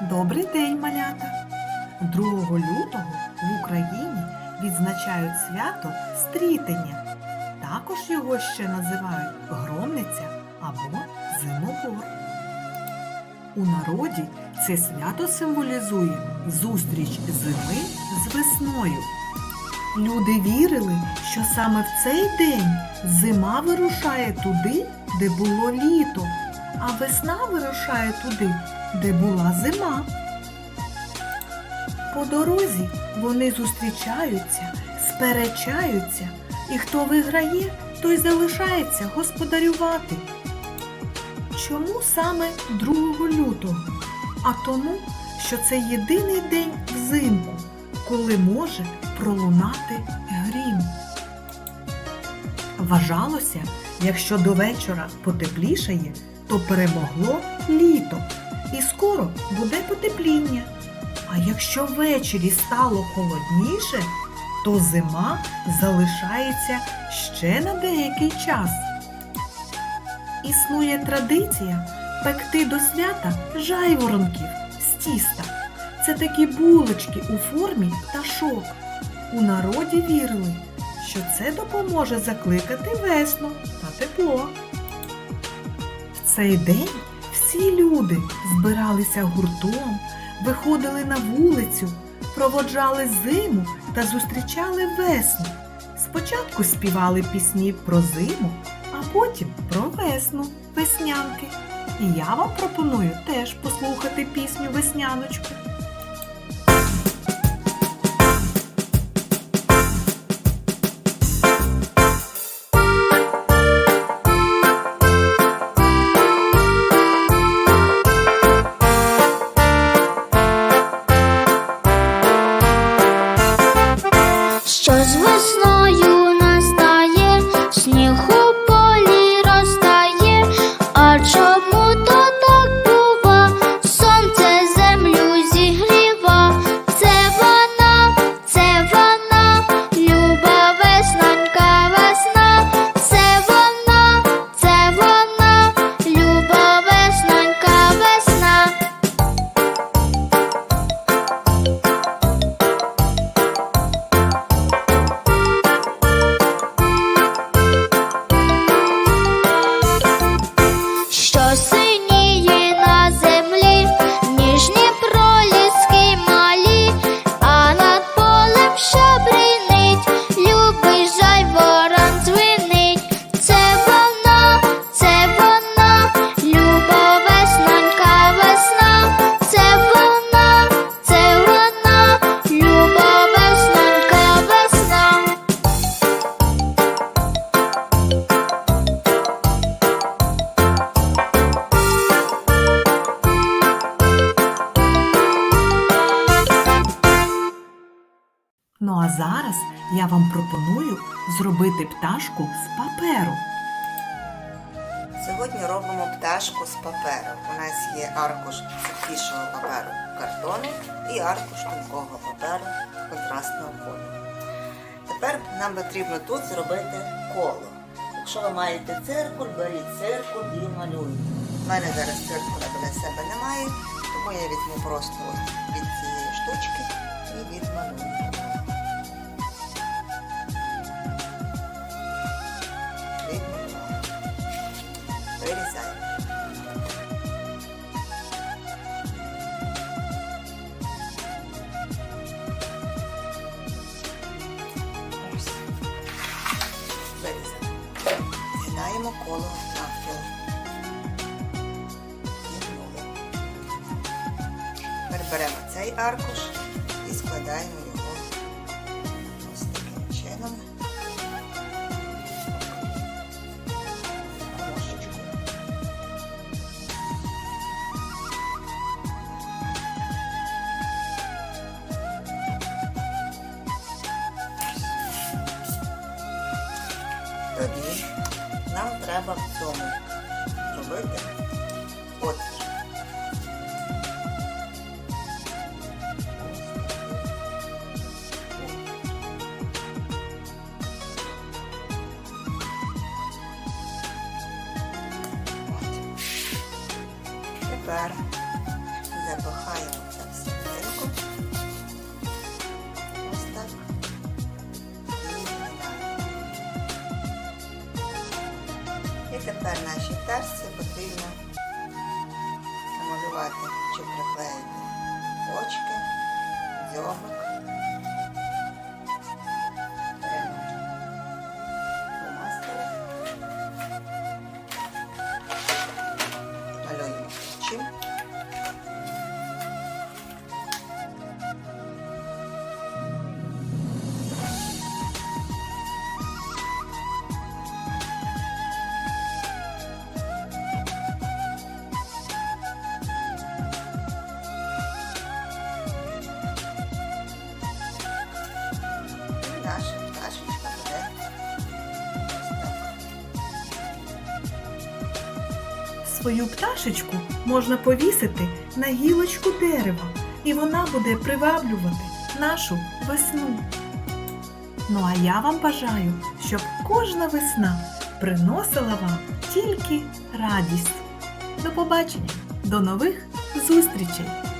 Добрий день, малята! 2 лютого в Україні відзначають свято Стрітення. Також його ще називають Громниця або Зимобор. У народі це свято символізує зустріч зими з весною. Люди вірили, що саме в цей день зима вирушає туди, де було літо, а весна вирушає туди, де була зима. По дорозі вони зустрічаються, сперечаються, і хто виграє, той залишається господарювати. Чому саме 2 лютого? А тому, що це єдиний день взимку, коли може пролунати. Вважалося, якщо до вечора потеплішає, то перемогло літо, і скоро буде потепління. А якщо ввечері стало холодніше, то зима залишається ще на деякий час. Існує традиція пекти до свята жайворонків з тіста. Це такі булочки у формі пташок. У народі вірили, що це допоможе закликати весну та тепло. В цей день всі люди збиралися гуртом, виходили на вулицю, проводжали зиму та зустрічали весну. Спочатку співали пісні про зиму, а потім про весну, веснянки. І я вам пропоную теж послухати пісню Весняночку. Весною настає, сніг Ну а зараз я вам пропоную зробити пташку з паперу. Сьогодні робимо пташку з паперу. У нас є аркуш сухішого паперу картону і аркуш тонкого паперу контрастного кольору. Тепер нам потрібно тут зробити коло. Якщо ви маєте циркуль, беріть циркуль і малюйте. У мене зараз циркуля біля себе немає, тому я візьму просто від цієї штучки і відмалюю. Згинаємо коло навпіл. Тепер беремо цей аркуш і складаємо його треба в цьому зробити отвір. Тепер запихаємо тепер нашій терці потрібно намалювати чи приклеїти очки, дзьобик. Свою пташечку можна повісити на гілочку дерева, і вона буде приваблювати нашу весну. Ну а я вам бажаю, щоб кожна весна приносила вам тільки радість. До побачення, до нових зустрічей!